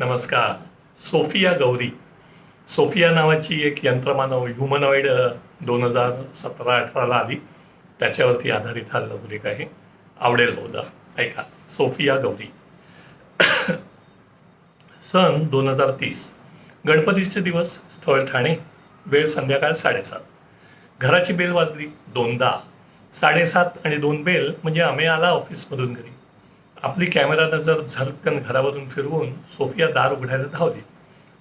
नमस्कार. Sofia Gauri. Sofia नावाची एक यंत्रमानव ह्युमनॉइड दोन हजार सतरा अठराला आली. त्याच्यावरती आधारित हा लवलेख आहे. आवडेल बहुधा. ऐका. सोफिया गौरी. सन दोन हजार तीस. गणपतीचे दिवस स्थळ ठाणे. वेळ संध्याकाळ साडेसात. घराची बेल वाजली दोनदा. साडेसात आणि दोन बेल म्हणजे आम्ही आला ऑफिसमधून घरी. आपली कॅमेरा नजर झरकन घरावरून फिरवून सोफिया दार उघडायला धावली.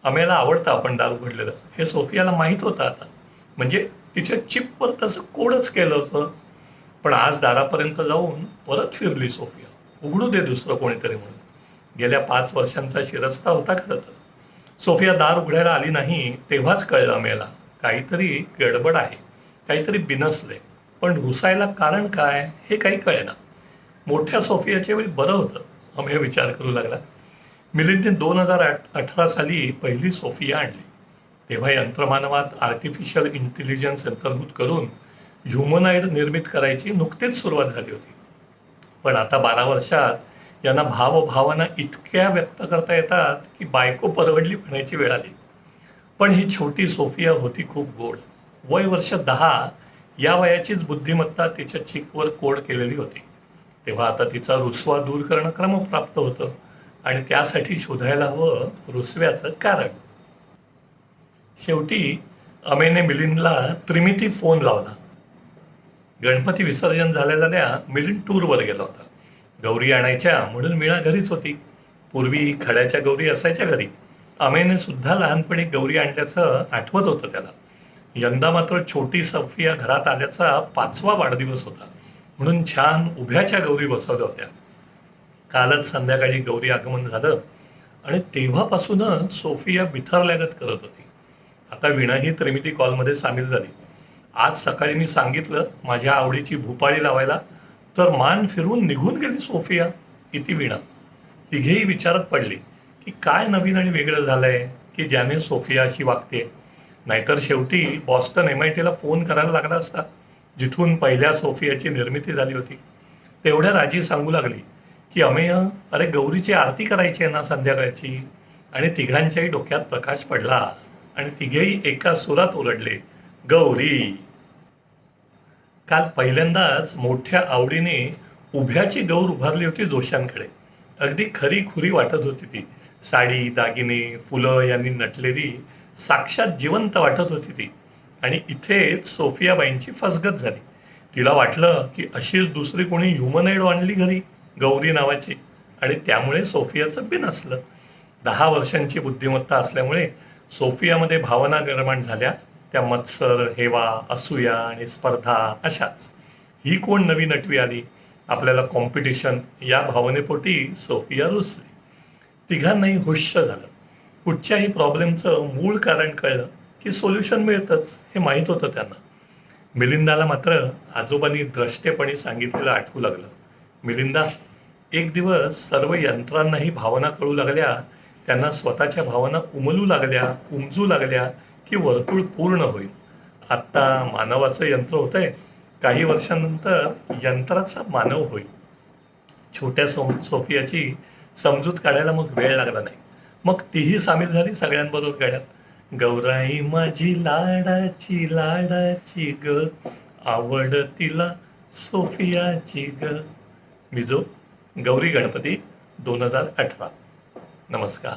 अमेला आवडतं आपण दार उघडलेलं. हे सोफियाला माहीत होतं आता. म्हणजे तिच्या चिपवर तसं कोडच केलं होतं. पण आज दारापर्यंत जाऊन परत फिरली सोफिया. उघडू दे दुसरं कोणीतरी म्हणून. गेल्या पाच वर्षांचा शिरस्ता होता खरं तर. सोफिया दार उघडायला आली नाही तेव्हाच कळलं अमेला काहीतरी गडबड आहे. काहीतरी बिनसले. पण घुसायला कारण काय हे काही कळेना. मोठ्या सोफियाच्या वेळी बरं होतं. अमेय विचार करू लागला. मिलिंदने दोन हजार अठरा साली पहिली सोफिया आणली. तेव्हा यंत्रमानवात आर्टिफिशियल इंटेलिजन्स अंतर्भूत करून ह्युमनाईड निर्मित करायची नुकतीच सुरुवात झाली होती. पण आता बारा वर्षात यांना भावभावना इतक्या व्यक्त करता येतात की बायको परवडली म्हणायची वेळ आली. पण ही छोटी सोफिया होती खूप गोड. वय वर्ष दहा या वयाचीच बुद्धिमत्ता तिच्या चिकवर कोड केलेली होती. तेव्हा आता तिचा रुसवा दूर करणं क्रमप्राप्त होतं. आणि त्यासाठी शोधायला हवं रुसव्याचं कारण. शेवटी अमेने मिलिंदला त्रिमिती फोन लावला. गणपती विसर्जन झाल्या झाल्या मिलिंद टूरवर गेला होता. गौरी आणायच्या म्हणून मीणा घरीच होती. पूर्वी खड्याच्या गौरी असायच्या घरी. अमेने सुद्धा लहानपणी गौरी आणल्याचं आठवत होतं त्याला. यंदा मात्र छोटी सफिया घरात आल्याचा पाचवा वाढदिवस होता. म्हणून छान उभ्याच्या गौरी बसवल्या होत्या. कालच संध्याकाळी गौरी आगमन झालं आणि तेव्हापासूनच सोफिया बिथरल्यागत करत होती. आता विणा ही त्रिमिती कॉलमध्ये सामील झाली. आज सकाळी मी सांगितलं माझ्या आवडीची भूपाळी लावायला. तर मान फिरवून निघून गेली सोफिया इति वीणा. तिघेही विचारात पडली की काय नवीन आणि वेगळं झालंय? की ज्याने सोफिया अशी वागते नाहीतर शेवटी बॉस्टन एम आय टीला फोन करायला लागला असता. जिथून पहिल्या सोफियाची निर्मिती झाली होती तेवढ्या राजी सांगू लागली की अमेय अरे गौरीची आरती करायची आहे ना संध्याकाळची? आणि तिघांच्याही डोक्यात प्रकाश पडला आणि तिघेही एका सुरात ओरडले गौरी काल पहिल्यांदाच मोठ्या आवडीने उभ्याची गौर उभारली होती जोशांकडे. अगदी खरी खुरी वाटत होती ती. साडी दागिने फुलं यांनी नटलेली साक्षात जिवंत वाटत होती ती. आणि इथेच सोफियाबाईंची फसगत झाली. तिला वाटलं की अशीच दुसरी कोणी ह्युमनाईड आणली घरी गौरी नावाची. आणि त्यामुळे सोफियाचं बिन असलं. दहा वर्षांची बुद्धिमत्ता असल्यामुळे सोफियामध्ये भावना निर्माण झाल्या. त्या मत्सर हेवा असूया आणि स्पर्धा अशाच. ही कोण नवी नटवी आली? आपल्याला कॉम्पिटिशन या भावनेपोटी सोफिया रुसली. तिघांनाही हुश्य झालं. कुठच्याही प्रॉब्लेमचं मूळ कारण कळलं की सोल्युशन मिळतंच हे माहीत होतं त्यांना. मिलिंदाला मात्र आजोबांनी द्रष्टेपणे सांगितलेलं आठवू लागलं. मिलिंदा एक दिवस सर्व यंत्रांनाही भावना कळू लागल्या त्यांना स्वतःच्या भावना उमलू लागल्या उमजू लागल्या की वर्तुळ पूर्ण होईल. आत्ता मानवाचं यंत्र होतंय काही वर्षानंतर यंत्राचा मानव होईल. छोट्या सो सोफियाची समजूत काढायला मग वेळ लागला नाही. मग तीही सामील झाली सगळ्यांबरोबर गाड्यात. गौराई माझी लाडाची लाडाची ग. आवड तिला सोफियाची ग. मिजो गौरी गणपती दोन हजार अठरा. नमस्कार.